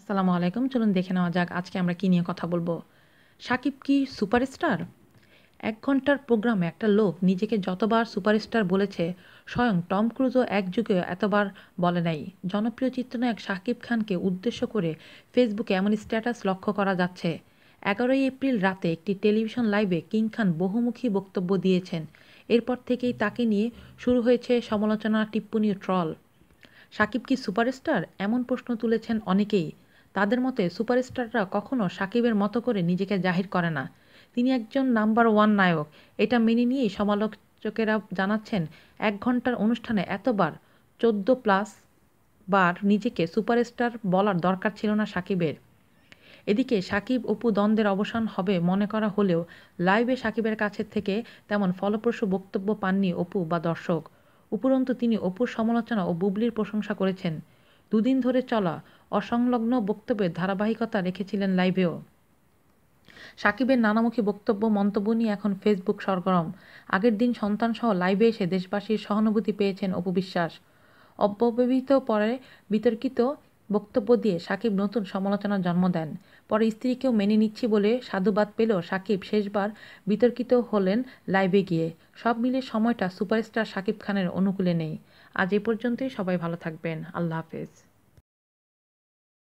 আসসালামু আলাইকুম। চলুন দেখে নেওয়া যাক আজকে আমরা কী নিয়ে কথা বলব। সাকিব কি সুপারস্টার? এক ঘণ্টার প্রোগ্রামে একটা লোক নিজেকে যতবার সুপারস্টার বলেছে, স্বয়ং টম ক্রুজও এক যুগে এতবার বলে নাই। জনপ্রিয় চিত্রনায়ক শাকিব খানকে উদ্দেশ্য করে ফেসবুকে এমন স্ট্যাটাস লক্ষ্য করা যাচ্ছে। এগারোই এপ্রিল রাতে একটি টেলিভিশন লাইভে কিং খান বহুমুখী বক্তব্য দিয়েছেন। এরপর থেকেই তাকে নিয়ে শুরু হয়েছে সমালোচনা টিপ্পনী ট্রল। সাকিব কি সুপারস্টার? এমন প্রশ্ন তুলেছেন অনেকেই। তাদের মতে সুপারস্টাররা কখনো সাকিবের মতো করে নিজেকে জাহির করে না। তিনি একজন নাম্বার ওয়ান নায়ক। এটা মেনে নিয়েই সমালোচকেরা জানাচ্ছেন, এক ঘণ্টার অনুষ্ঠানে এতবার চোদ্দ প্লাস বার নিজেকে সুপারস্টার বলার দরকার ছিল না সাকিবের। এদিকে সাকিব অপু দ্বন্দ্বের অবসান হবে মনে করা হলেও লাইভে সাকিবের কাছে থেকে তেমন ফলপ্রসূ বক্তব্য পাননি অপু বা দর্শক। উপরন্তু তিনি অপুর সমালোচনা ও বুবলির প্রশংসা করেছেন। দুদিন ধরে চলা অসংলগ্ন বক্তব্যের ধারাবাহিকতা রেখেছিলেন লাইভেও। সাকিবের নানামুখী বক্তব্য, মন্তব্য নিয়ে এখন ফেসবুক সরগরম। আগের দিন সন্তানসহ লাইভে এসে দেশবাসীর সহানুভূতি পেয়েছেন অপবিশ্বাস অব্যবহিত পরে বিতর্কিত বক্তব্য দিয়ে সাকিব নতুন সমালোচনার জন্ম দেন। পরে স্ত্রীকেও মেনে নিচ্ছি বলে সাধুবাদ পেলেও সাকিব শেষবার বিতর্কিত হলেন লাইভে গিয়ে। সব মিলে সময়টা সুপারস্টার সাকিব খানের অনুকূলে নেই। আজ এ পর্যন্তই, সবাই ভালো থাকবেন। আল্লাহ হাফেজ।